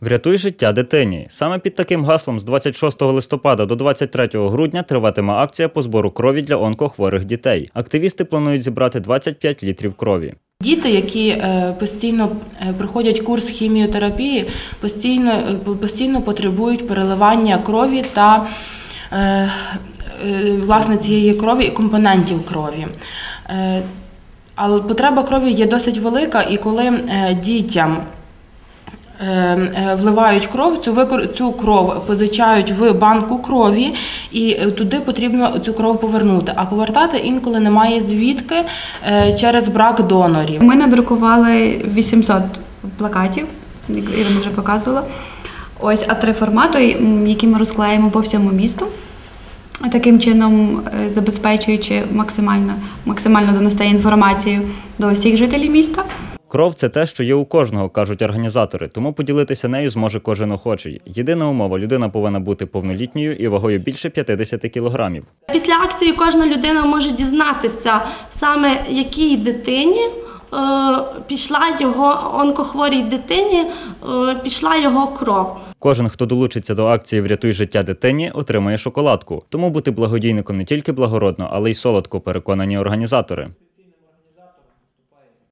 Врятуй життя дитині. Саме під таким гаслом з 26 листопада до 23 грудня триватиме акція по збору крові для онкохворих дітей. Активісти планують зібрати 25 літрів крові. Діти, які е, постійно е, проходять курс хіміотерапії, постійно, е, постійно потребують переливання крові та власне цієї крові і компонентів крові. Але потреба крові є досить велика, і коли дітям вливають кров, цю цю кров позичають в банку крові, і е, туди потрібно цю кров повернути. А повертати інколи немає звідки е, через брак донорів. Ми надрукували 800 плакатів, як Ірина вже показувала. Ось А3 формату, які ми розклеїмо по всьому місту. Таким чином, е, забезпечуючи максимально, максимально донести інформацію до усіх жителів міста. Кров це те, що є у кожного, кажуть організатори, тому поділитися нею зможе кожен охочий. Єдина умова людина повинна бути повнолітньою і вагою більше 50 кілограмів. Після акції кожна людина може дізнатися саме якій дитині е, пішла його онкохворій дитині, е, пішла його кров. Кожен, хто долучиться до акції Врятуй життя дитині, отримає шоколадку. Тому бути благодійником не тільки благородно, але й солодко, переконані організатори.